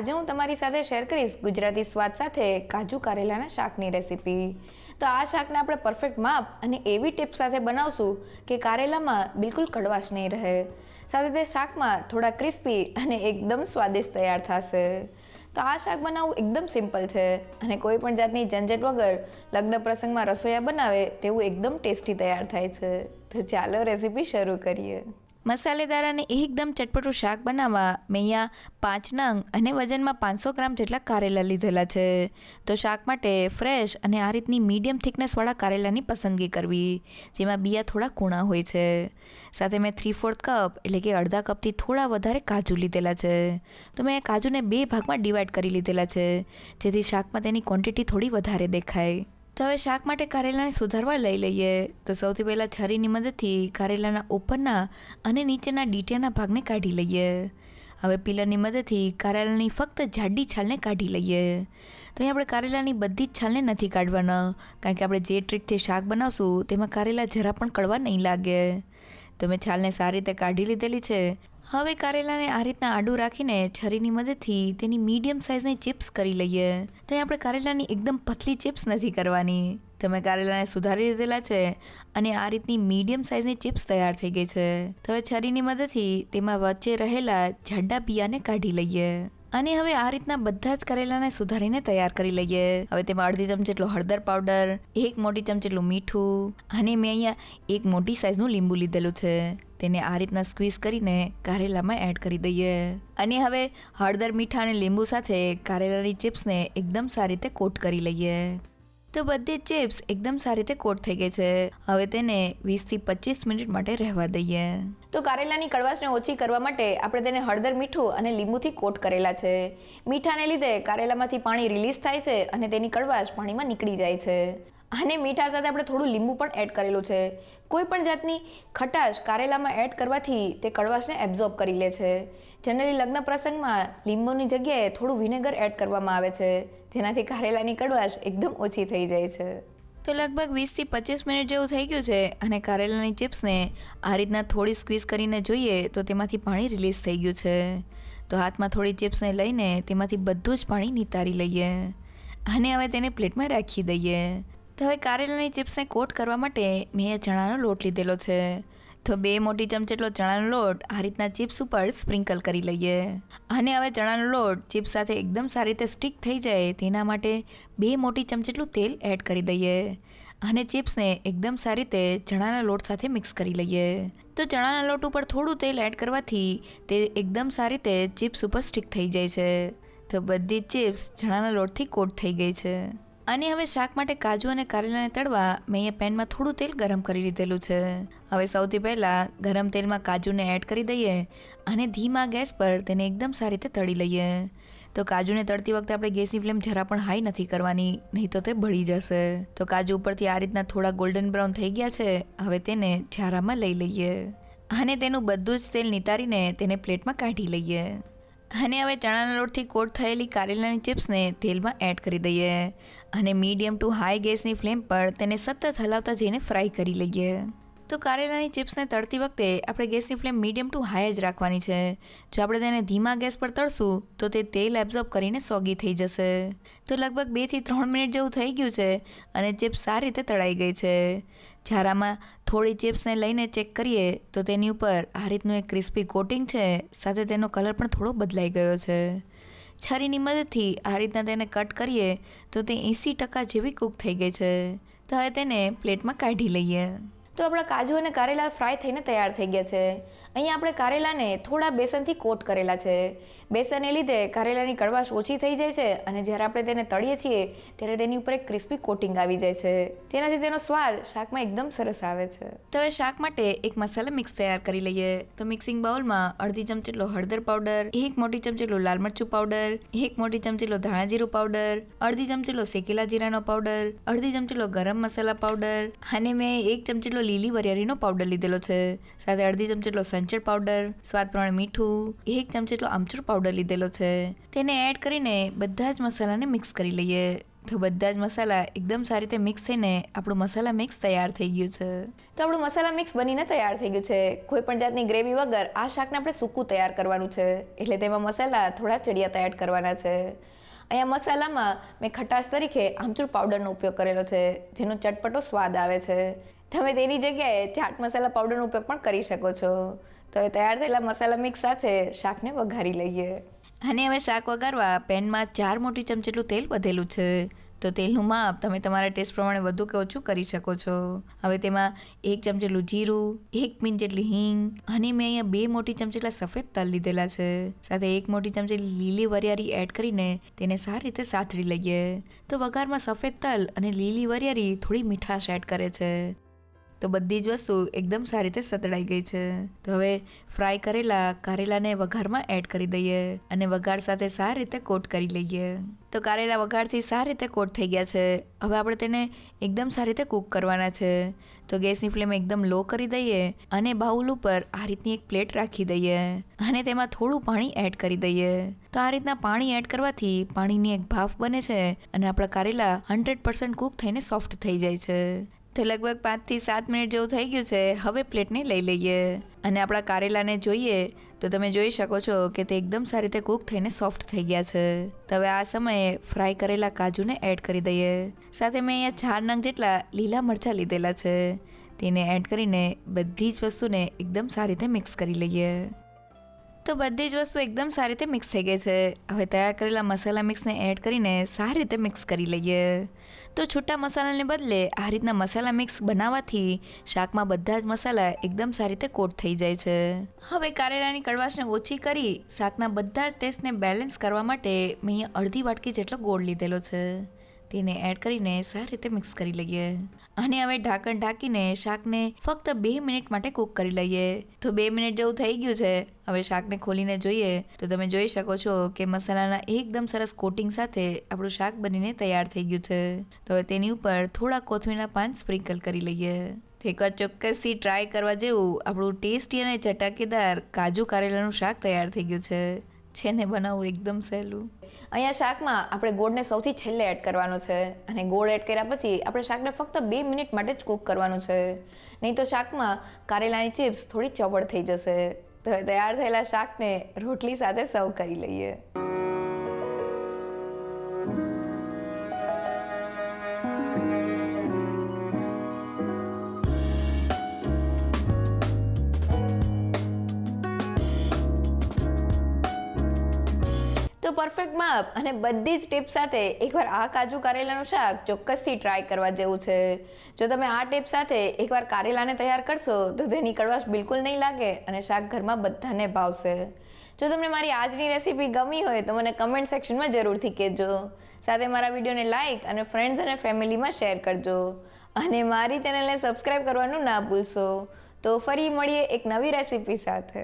આજે હું તમારી સાથે શેર કરીશ ગુજરાતી સ્વાદ સાથે કાજુ કારેલાના શાકની રેસીપી તો આ શાકને આપણે પરફેક્ટ માપ અને એવી ટિપ્સ સાથે બનાવશું કે કારેલામાં બિલકુલ કડવાશ નહીં રહે. સાથે તે શાકમાં થોડા ક્રિસ્પી અને એકદમ સ્વાદિષ્ટ તૈયાર થશે. તો આ શાક બનાવવું એકદમ સિમ્પલ છે અને કોઈ પણ જાતની ઝંઝટ વગર લગ્ન પ્રસંગમાં રસોઈયા બનાવે તેવું એકદમ ટેસ્ટી તૈયાર થાય છે. તો ચાલો રેસીપી શરૂ કરીએ. મસાલેદાર અને એકદમ ચટપટું શાક બનાવવા મેં અહીંયા પાંચ નંગ અને વજનમાં પાંચસો ગ્રામ જેટલા કારેલા લીધેલા છે. તો શાક માટે ફ્રેશ અને આ રીતની મીડિયમ થિકનેસવાળા કારેલાની પસંદગી કરવી, જેમાં બિયા થોડા કૂણા હોય છે. સાથે મેં થ્રી ફોર્થ કપ એટલે કે અડધા કપથી થોડા વધારે કાજુ લીધેલા છે. તો મેં કાજુને બે ભાગમાં ડિવાઈડ કરી લીધેલા છે, જેથી શાકમાં તેની ક્વોન્ટિટી થોડી વધારે દેખાય. તો હવે શાક માટે કારેલાને સુધારવા લઈ લઈએ. તો સૌથી પહેલાં છરીની મદદથી કારેલાના ઉપરના અને નીચેના ડીટિયાના ભાગને કાઢી લઈએ. હવે પિલરની મદદથી કારેલાની ફક્ત જાડી છાલને કાઢી લઈએ. તો અહીં આપણે કારેલાની બધી જ છાલને નથી કાઢવાના, કારણ કે આપણે જે ટ્રીકથી શાક બનાવશું તેમાં કારેલા જરા પણ કડવા નહીં લાગે. તો મેં છાલને સારી રીતે કાઢી લીધેલી છે. હવે કારેલાને આ રીતના આડું રાખીને છરીની મદદથી તેની મીડિયમ સાઇઝની ચિપ્સ કરી લઈએ. તો આપણે કારેલાની એકદમ પતલી ચિપ્સ નથી કરવાની. તમે કારેલાને સુધારી લીધેલા છે અને આ રીતની મીડિયમ સાઇઝની ચિપ્સ તૈયાર થઈ ગઈ છે. તો હવે છરીની મદદથી તેમાં વચ્ચે રહેલા જાડા બિયાને કાઢી લઈએ. અને હવે આ રીતના બધા જ કરેલાને સુધારીને તૈયાર કરી લઈએ. હવે તેમાં અડધી ચમચી જેટલો હળદર પાવડર, એક મોટી ચમચી જેટલું મીઠું અને મેં અહીંયા એક મોટી સાઇઝનું લીંબુ લીધેલું છે. તેને આ રીતના સ્ક્વીઝ કરીને કારેલામાં એડ કરી દઈએ. અને હવે હળદર, મીઠા અને લીંબુ સાથે કારેલાની ચિપ્સને એકદમ સારી રીતે કોટ કરી લઈએ. તો બધી ચિપ્સ એકદમ સારી રીતે કોટ થઈ ગઈ છે. હવે તેને વીસથી પચીસ મિનિટ માટે રહેવા દઈએ. તો કારેલાની કડવાશને ઓછી કરવા માટે આપણે તેને હળદર, મીઠું અને લીંબુથી કોટ કરેલા છે. મીઠાને લીધે કારેલામાંથી પાણી રિલીઝ થાય છે અને તેની કડવાશ પાણીમાં નીકળી જાય છે. અને મીઠા સાથે આપણે થોડું લીંબુ પણ એડ કરેલું છે. કોઈ પણ જાતની ખટાશ કારેલામાં એડ કરવાથી તે કડવાશને એબ્ઝોર્બ કરી લે છે. જનરલી લગ્ન પ્રસંગમાં લીંબુની જગ્યાએ થોડું વિનેગર એડ કરવામાં આવે છે, જેનાથી કારેલાની કડવાશ એકદમ ઓછી થઈ જાય છે. તો લગભગ વીસથી પચીસ મિનિટ જેવું થઈ ગયું છે અને કારેલાની ચિપ્સને આ રીતના થોડી સ્ક્વીઝ કરીને જોઈએ તો તેમાંથી પાણી રિલીઝ થઈ ગયું છે. તો હાથમાં થોડી ચિપ્સને લઈને તેમાંથી બધું જ પાણી નિતારી લઈએ. અને હવે તેને પ્લેટમાં રાખી દઈએ. તો હવે કારેલાની ચિપ્સને કોટ કરવા માટે મેં ચણાનો લોટ લીધેલો છે. તો બે મોટી ચમચી જેટલો ચણાનો લોટ આ રીતના ચિપ્સ ઉપર સ્પ્રિંકલ કરી લઈએ. અને હવે ચણાનો લોટ ચિપ્સ સાથે એકદમ સારી રીતે સ્ટીક થઈ જાય તેના માટે બે મોટી ચમચી જેટલું તેલ એડ કરી દઈએ. અને ચિપ્સને એકદમ સારી રીતે ચણાના લોટ સાથે મિક્સ કરી લઈએ. તો ચણાના લોટ ઉપર થોડું તેલ એડ કરવાથી તે એકદમ સારી રીતે ચિપ્સ ઉપર સ્ટીક થઈ જાય છે. તો બધી ચિપ્સ ચણાના લોટથી કોટ થઈ ગઈ છે. અને હવે શાક માટે કાજુ અને કારેલાને તળવા મેં અહીંયા પેનમાં થોડું તેલ ગરમ કરી લીધેલું છે. હવે સૌથી પહેલાં ગરમ તેલમાં કાજુને એડ કરી દઈએ અને ધીમા ગેસ પર તેને એકદમ સારી રીતે તળી લઈએ. તો કાજુને તળતી વખતે આપણે ગેસની ફ્લેમ જરા પણ હાઈ નથી કરવાની, નહીં તો તે બળી જશે. તો કાજુ ઉપરથી આ રીતના થોડા ગોલ્ડન બ્રાઉન થઈ ગયા છે, હવે તેને ઝારામાં લઈ લઈએ. અને તેનું બધું જ તેલ નિતારીને તેને પ્લેટમાં કાઢી લઈએ. અને હવે ચણાના લોટથી કોટ થયેલી કારેલાની ચિપ્સને તેલમાં એડ કરી દઈએ અને મીડિયમ ટુ હાઈ ગેસની ફ્લેમ પર તેને સતત હલાવતા જઈને ફ્રાય કરી લઈએ. તો કારેલાની ચિપ્સને તળતી વખતે આપણે ગેસની ફ્લેમ મીડિયમ ટુ હાઈ જ રાખવાની છે. જો આપણે તેને ધીમા ગેસ પર તળશું, તો તે તેલ એબ્ઝોર્બ કરીને સોગી થઈ જશે. તો લગભગ બેથી ત્રણ મિનિટ જેવું થઈ ગયું છે અને ચિપ્સ સારી રીતે તળાઈ ગઈ છે. ઝારામાં થોડી ચિપ્સને લઈને ચેક કરીએ તો તેની ઉપર આ રીતનું એક ક્રિસ્પી કોટિંગ છે, સાથે તેનો કલર પણ થોડો બદલાઈ ગયો છે. છરીની મદદથી આ રીતના તેને કટ કરીએ તો તે એંસી ટકા જેવી કૂક થઈ ગઈ છે. તો હવે તેને પ્લેટમાં કાઢી લઈએ. તો આપણા કાજુ અને કારેલા ફ્રાય થઈને તૈયાર થઈ ગયા છે. અહીંયા આપણે કારેલાને થોડા બેસનથી કોટ કરેલા છે. બેસનને લીધે કારેલાની કડવાશ ઓછી થઈ જાય છે અને જ્યારે આપણે તેને તળીએ છીએ, ત્યારે તેની ઉપર એક ક્રિસ્પી કોટિંગ આવી જાય છે. તેનાથી તેનો સ્વાદ શાકમાં એકદમ સરસ આવે છે. તો હવે શાક માટે એક મસાલા મિક્સ તૈયાર કરી લઈએ. તો મિક્સિંગ બાઉલમાં અડધી ચમચી જેટલો હળદર પાવડર, એક મોટી ચમચી જેટલું લાલ મરચું પાવડર, એક મોટી ચમચી જેટલો ધાણા જીરું પાવડર, અડધી ચમચી જેટલો શેકેલા જીરાનો પાવડર, અડધી ચમચી જેટલો ગરમ મસાલા પાવડર અને મેં એક ચમચી જેટલો લીલી વરિયાળીનો પાવડર લીધેલો છે. સાથે અડધી ચમચી જેટલો સંચર પાવડર સ્વાદ પ્રમાણે મીઠું, એક ચમચી જેટલો આમચૂર પાવડર લીધેલો છે. તેને એડ કરીને બધા જ મસાલાને મિક્સ કરી લઈએ. તો બધા જ મસાલા એકદમ સારી રીતે મિક્સ થઈને આપણું મસાલા મિક્સ તૈયાર થઈ ગયું છે. તો આપણું મસાલા મિક્સ બનીને તૈયાર થઈ ગયું છે. કોઈ પણ જાતની ગ્રેવી વગર આ શાકને આપણે સૂકું તૈયાર કરવાનું છે. એટલે તેમાં મસાલા થોડા ચડિયાતા એડ કરવાના છે. અહીંયા મસાલામાં મેં ખટાશ તરીકે આમચૂર પાવડરનો ઉપયોગ કરેલો છે, જેનો ચટપટો સ્વાદ આવે છે. તમે તેની જગ્યાએ ચાટ મસાલા પાવડરનો ઉપયોગ પણ કરી શકો છો. તો તૈયાર થયેલા મસાલા મિક્સ સાથે શાકને વઘારી લઈએ. અને હવે શાક વઘારવા પેનમાં ચાર મોટી ચમચી જેટલું તેલ વધેલું છે. તો તેલનું માપ તમે તમારા ટેસ્ટ પ્રમાણે વધુ કે ઓછું કરી શકો છો. હવે તેમાં એક ચમચી જીરું, એક પિંચ જેટલી હિંગ અને મેં અહીંયા બે મોટી ચમચી જેટલા સફેદ તલ લીધેલા છે. સાથે એક મોટી ચમચી લીલી વરિયાળી એડ કરીને તેને સારી રીતે સાતરી લઈએ. તો વઘારમાં સફેદ તલ અને લીલી વરિયાળી થોડી મીઠાશ એડ કરે છે. તો બધી જ વસ્તુ એકદમ સારી રીતે સતળાઈ ગઈ છે. તો હવે ફ્રાય કરેલા, કારેલાને વઘારમાં એડ કરી દઈએ અને વઘાર સાથે સારી રીતે કોટ કરી લઈએ. તો કારેલા વઘારથી સારી રીતે કોટ થઈ ગયા છે. હવે આપણે તેને એકદમ સારી રીતે કૂક કરવાના છે. તો ગેસની ફ્લેમ એકદમ લો કરી દઈએ અને બાઉલ ઉપર આ રીતની એક પ્લેટ રાખી દઈએ અને તેમાં થોડું પાણી એડ કરી દઈએ. તો આ રીતના પાણી એડ કરવાથી પાણીની એક ભાફ બને છે અને આપણા કારેલા હંડ્રેડ પર્સન્ટ કૂક થઈને સોફ્ટ થઈ જાય છે. તો લગભગ પાંચથી સાત મિનિટ જેવું થઈ ગયું છે. હવે પ્લેટને લઈ લઈએ. અને આપણા કારેલાને જોઈએ તો તમે જોઈ શકો છો કે તે એકદમ સારી રીતે કૂક થઈને સોફ્ટ થઈ ગયા છે. તો હવે આ સમયે ફ્રાય કરેલા કાજુને એડ કરી દઈએ. સાથે મેં અહીંયા ચાર નંગ જેટલા લીલા મરચાં લીધેલા છે. તેને એડ કરીને બધી જ વસ્તુને એકદમ સારી રીતે મિક્સ કરી લઈએ. તો બધી જ વસ્તુ એકદમ સારી રીતે મિક્સ થઈ ગઈ છે. હવે તૈયાર કરેલા મસાલા મિક્સને એડ કરીને સારી રીતે મિક્સ કરી લઈએ. તો છૂટા મસાલાને બદલે આ રીતના મસાલા મિક્સ બનાવવાથી શાકમાં બધા જ મસાલા એકદમ સારી રીતે કોટ થઈ જાય છે. હવે કારેલાની કડવાશને ઓછી કરી શાકના બધા જ ટેસ્ટને બેલેન્સ કરવા માટે મેં અહીંયા અડધી વાટકી જેટલો ગોળ લીધેલો છે. તેને એડ કરીને સારી રીતે મિક્સ કરી લઈએ. અને હવે ઢાંકણ ઢાંકીને શાકને ફક્ત બે મિનિટ માટે કૂક કરી લઈએ. તો બે મિનિટ જેવું થઈ ગયું છે. હવે શાકને ખોલીને જોઈએ. તો તમે જોઈ શકો છો કે મસાલાના એકદમ સરસ કોટિંગ સાથે આપણું શાક બનીને તૈયાર થઈ ગયું છે. તો હવે તેની ઉપર થોડા કોથમીરના પાન સ્પ્રિંકલ કરી લઈએ. તો એકવાર ચોક્કસથી ટ્રાય કરવા જેવું આપણું ટેસ્ટી અને ચટાકેદાર કાજુ કારેલાનું શાક તૈયાર થઈ ગયું છે. છે ને બનાવવું એકદમ સહેલું. અહીંયા શાકમાં આપણે ગોળને સૌથી છેલ્લે એડ કરવાનો છે અને ગોળ એડ કર્યા પછી આપણે શાકને ફક્ત બે મિનિટ માટે જ કૂક કરવાનું છે. નહીં તો શાકમાં કારેલાની ચિપ્સ થોડી ચવડ થઈ જશે. તો તૈયાર થયેલા શાકને રોટલી સાથે સર્વ કરી લઈએ. તો પરફેક્ટ માપ અને બધી જ ટિપ્સ સાથે એકવાર આ કાજુ કારેલાનું શાક ચોક્કસથી ટ્રાય કરવા જેવું છે. જો તમે આ ટીપ સાથે એકવાર કારેલાને તૈયાર કરશો, તો તેની કડવાશ બિલકુલ નહીં લાગે અને શાક ઘરમાં બધાને ભાવશે. જો તમને મારી આજની રેસીપી ગમી હોય, તો મને કમેન્ટ સેક્શનમાં જરૂરથી કહેજો. સાથે મારા વિડીયોને લાઇક અને ફ્રેન્ડ્સ અને ફેમિલીમાં શેર કરજો. અને મારી ચેનલને સબસ્ક્રાઈબ કરવાનું ના ભૂલશો. તો ફરી મળીએ એક નવી રેસીપી સાથે.